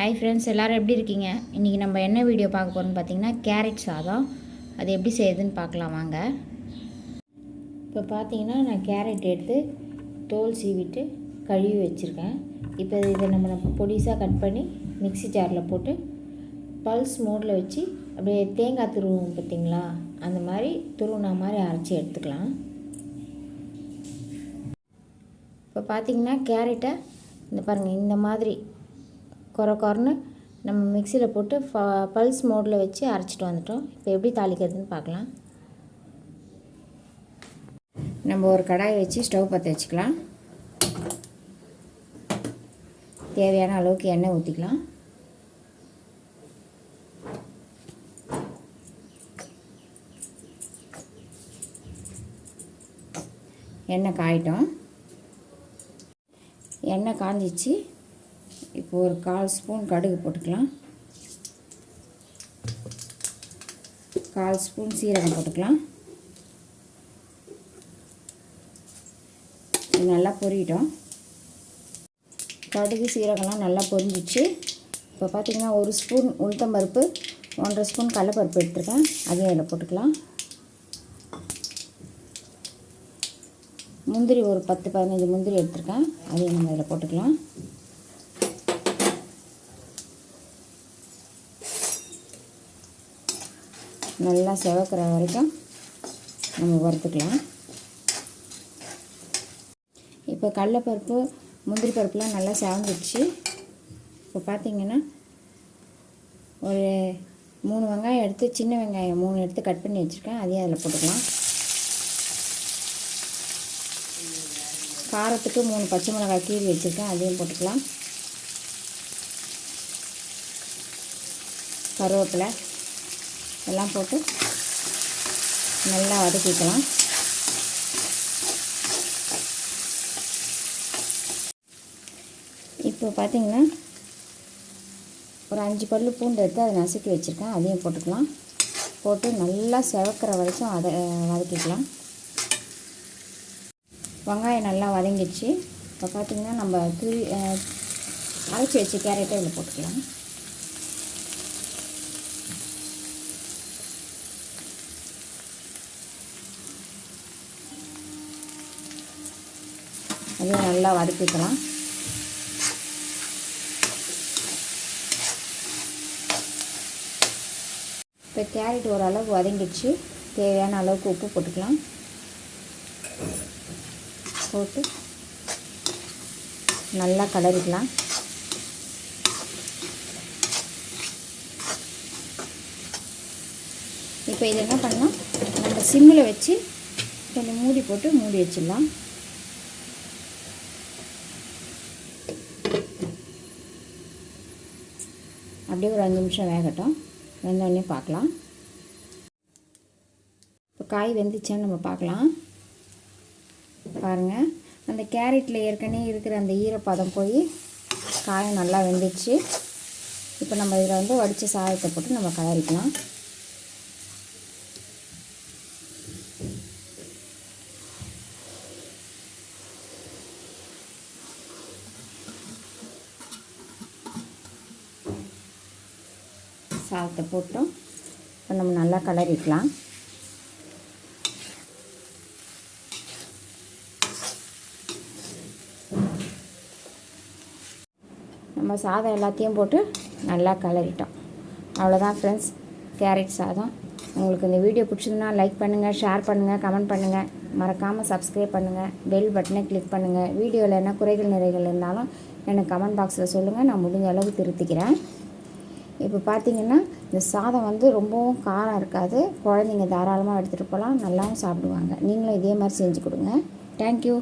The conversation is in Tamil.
ஹாய் ஃப்ரெண்ட்ஸ் எல்லோரும் எப்படி இருக்கீங்க? இன்றைக்கி நம்ம என்ன வீடியோ பார்க்க போகிறோம்னு பார்த்தீங்கன்னா கேரட் சாதம். அது எப்படி செய்யுதுன்னு பார்க்கலாம் வாங்க. இப்போ பார்த்தீங்கன்னா நான் கேரட் எடுத்து தோல் சீவிட்டு கழுவி வச்சுருக்கேன். இப்போ இதை நம்ம பொடிசாக கட் பண்ணி மிக்ஸி ஜாரில் போட்டு பல்ஸ் மோடில் வச்சு அப்படியே தேங்காய் துருவும் பார்த்தீங்களா? அந்த மாதிரி துருவுனா மாதிரி அரைச்சி எடுத்துக்கலாம். இப்போ பார்த்தீங்கன்னா கேரட்டை இந்த பாருங்கள் இந்த மாதிரி குறை குறைன்னு நம்ம மிக்சியில் போட்டு ப பல்ஸ் மோடில் வச்சு அரைச்சிட்டு வந்துட்டோம். இப்போ எப்படி தாளிக்கிறதுன்னு பார்க்கலாம். நம்ம ஒரு கடாயை வச்சு ஸ்டவ் பற்ற வச்சுக்கலாம். தேவையான அளவுக்கு எண்ணெய் ஊற்றிக்கலாம் எண்ணெய் காயிட்டோம். எண்ணெய் காஞ்சிச்சு. இப்போ ஒரு கால் ஸ்பூன் கடுகு போட்டுக்கலாம். கால் ஸ்பூன் சீரகம் போட்டுக்கலாம். நல்லா பொரியட்டும். கடுகு சீரகம்லாம் நல்லா பொரிஞ்சிச்சு. இப்போ பார்த்திங்கன்னா ஒரு ஸ்பூன் உளுத்தம்பருப்பு ஒன்றரை ஸ்பூன் கடலப்பருப்பு எடுத்துருக்கேன். அதையும் அதில் போட்டுக்கலாம். முந்திரி ஒரு பத்து பதினஞ்சு முந்திரி எடுத்துருக்கேன். அதையும் நம்ம இதில் போட்டுக்கலாம். நல்லா செவக்கிற வரைக்கும் நம்ம வறுத்துக்கலாம். இப்போ கடலப்பருப்பு முந்திரி பருப்புலாம் நல்லா செவந்துடுச்சு. இப்போ பார்த்திங்கன்னா ஒரு மூணு வெங்காயம் எடுத்து சின்ன வெங்காயம் மூணு எடுத்து கட் பண்ணி வச்சுருக்கேன். அதையும் அதில் போட்டுக்கலாம். காரத்துக்கு மூணு பச்சை மிளகாய் கீறி வச்சுருக்கேன். அதையும் போட்டுக்கலாம். கருவேப்பிலை. எல்லாம் போட்டு நல்லா வதக்கிக்கலாம். இப்போ பார்த்தீங்கன்னா ஒரு அஞ்சு பல் பூண்டு எடுத்து அதை நசுக்கி வச்சுருக்கேன். அதையும் போட்டுக்கலாம். போட்டு நல்லா செவக்கிற வரைக்கும் அதை வதக்கிக்கலாம். வெங்காயம் நல்லா வதங்கிடுச்சு. இப்போ பார்த்திங்கன்னா நம்ம துரி அரைச்சி வச்சு கேரட்டை இதில் போட்டுக்கலாம். அதையும் நல்லா வதக்கிக்கலாம். இப்போ கேரட் ஓரளவு வதங்கிடுச்சு. தேவையான அளவுக்கு உப்பு போட்டுக்கலாம். போட்டு நல்லா கலரிக்கலாம். இப்போ இது என்ன பண்ணலாம்? நம்ம சிம்மில் வச்சு கொஞ்சம் மூடி போட்டு மூடி வச்சிடலாம். அப்படியே ஒரு அஞ்சு நிமிஷம் வேகட்டும். வெந்தோடனே பார்க்கலாம். இப்போ காய் வெந்துச்சான்னு நம்ம பார்க்கலாம். பாருங்கள் அந்த கேரட்டில் ஏற்கனவே இருக்கிற அந்த ஈரப்பதம் போய் காயம் நல்லா வெந்துச்சு இப்போ நம்ம இதில் வந்து வடித்த சாயத்தை போட்டு நம்ம கலரிக்கலாம். சாதத்தை போட்டோம் இப்போ நம்ம நல்லா கலரிக்கலாம். நம்ம சாதம் எல்லாத்தையும் போட்டு நல்லா கலரிட்டோம். அவ்வளோதான் ஃப்ரெண்ட்ஸ் கேரட் சாதம். உங்களுக்கு இந்த வீடியோ பிடிச்சதுன்னா லைக் பண்ணுங்கள் ஷேர் பண்ணுங்கள் கமெண்ட் பண்ணுங்கள் மறக்காமல் சப்ஸ்கிரைப் பண்ணுங்கள் பெல் பட்டனை கிளிக் பண்ணுங்கள் வீடியோவில் என்ன குறைகள் நிறைகள் இருந்தாலும் எனக்கு கமெண்ட் பாக்ஸில் சொல்லுங்கள் நான் முடிஞ்ச அளவுக்கு திருத்திக்கிறேன். இப்போ பார்த்தீங்கன்னா இந்த சாதம் வந்து ரொம்பவும் காரம் இருக்காது. குழந்தைங்க தாராளமாக எடுத்துகிட்டு போகலாம் நல்லாவும் சாப்பிடுவாங்க. நீங்களும் இதே மாதிரி செஞ்சு கொடுங்க. தேங்க்யூ